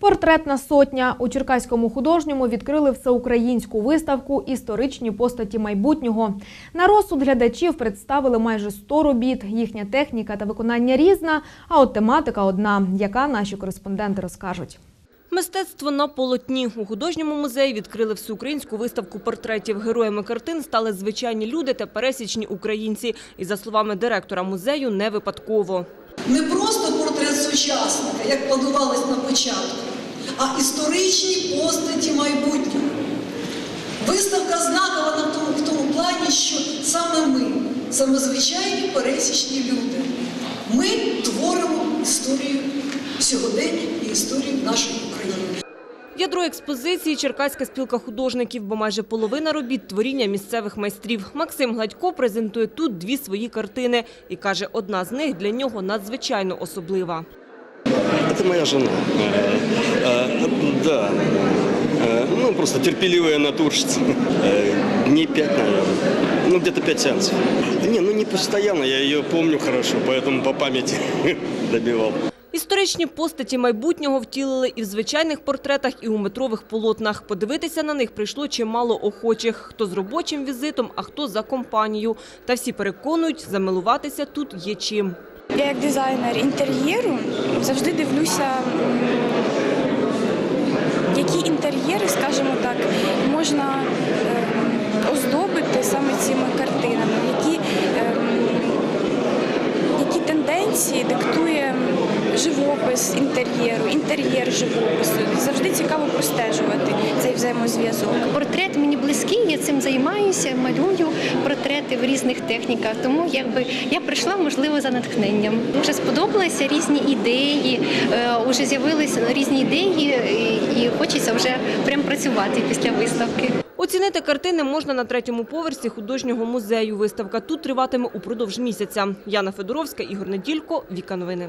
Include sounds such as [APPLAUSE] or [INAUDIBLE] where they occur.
Портретна сотня у Черкаському художньому відкрили всеукраїнську виставку Історичні постаті майбутнього. На розсуд глядачів представили майже 100 робіт. Їхня техніка та виконання різна, а от тематика одна, яка наші кореспонденти розкажуть. Мистецтво на полотні. У художньому музеї відкрили всеукраїнську виставку портретів. Героями картин стали звичайні люди та пересічні українці. І за словами директора музею, не випадково. Не просто сучасника, як планувалось на початку, а історичні постаті майбутнього. Виставка знакова на тому, в тому плані, що саме ми, саме звичайні пересічні люди, ми творимо історію сьогодення і історію нашої України. Ядро експозиції – Черкаська спілка художників, бо майже половина робіт – творіння місцевих майстрів. Максим Гладько презентує тут дві свої картини. І каже, одна з них для нього надзвичайно особлива. Это моя жена. Э, э, Да. Э, Ну, просто терпеливая натурщица. Э, Дней пять, наверное. Ну, где-то пять сеансов. Не, ну не постоянно, я ее помню хорошо, поэтому по памяти [LAUGHS] добивал. Історичні постаті майбутнього втілили і в звичайних портретах, і у метрових полотнах. Подивитися на них прийшло чимало охочих. Хто з робочим візитом, а хто за компанію. Та всі переконують, замилуватися тут є чим. Я як дизайнер інтер'єру завжди дивлюся, які інтер'єри, скажімо так, можна ем, оздобити саме цими картинами, які, ем, які тенденції диктує живопис інтер'єру, інтер'єр живопису. Завжди цікаво простежувати цей взаємозв'язок. Портрет мені близький, я цим займаюся, малюю портрети в різних техніках. Тому якби я прийшла, можливо, за натхненням. Дуже сподобалися різні ідеї, е, вже з'явилися різні ідеї, і, і хочеться вже прям працювати після виставки. Оцінити картини можна на третьому поверсі художнього музею. Виставка тут триватиме упродовж місяця. Яна Федоровська, Ігор Неділько, Віка Новини.